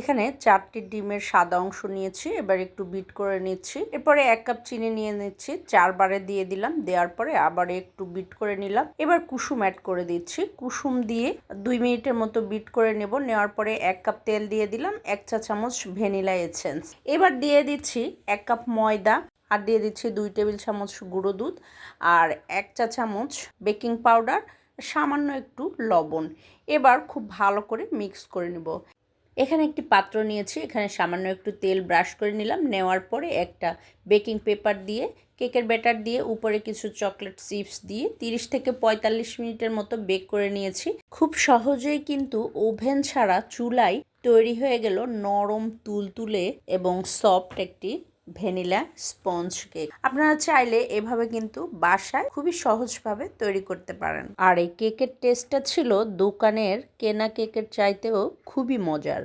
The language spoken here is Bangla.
এখানে চারটি ডিমের সাদা অংশ নিয়েছি, এবার একটু বিট করে নিচ্ছি। এরপরে এক কাপ চিনি নিয়ে নিচ্ছি, চারবারে দিয়ে দিলাম, দেওয়ার পরে আবার একটু বিট করে নিলাম। এবার কুসুম অ্যাড করে দিচ্ছি। কুসুম দিয়ে দুই মিনিটের মতো বিট করে নেব, নেওয়ার পরে এক কাপ তেল দিয়ে দিলাম, এক চা চামচ ভ্যানিলা এসেন্স। এবার দিয়ে দিচ্ছি এক কাপ ময়দা, আর দিয়ে দিচ্ছি দুই টেবিল চামচ গুঁড়ো দুধ, আর এক চা চামচ বেকিং পাউডার, সামান্য একটু লবণ। এবার খুব ভালো করে মিক্স করে নেব। এখানে একটি পাত্র নিয়েছি, এখানে সামান্য একটু তেল ব্রাশ করে নিলাম, নেওয়ার পরে একটা বেকিং পেপার দিয়ে, কেকের ব্যাটার দিয়ে, উপরে কিছু চকলেট চিপস দিয়ে 30 থেকে পঁয়তাল্লিশ মিনিটের মতো বেক করে নিয়েছি। খুব সহজেই কিন্তু ওভেন ছাড়া চুলায় তৈরি হয়ে গেল নরম তুলতুলে এবং সফট একটি ভ্যানিলা স্পঞ্জ কেক। আপনারা চাইলে এভাবে কিন্তু বাসায় খুবই সহজভাবে তৈরি করতে পারেন। আর এই কেকের টেস্টটা ছিল দোকানের কেনা কেকের চাইতেও খুবই মজার।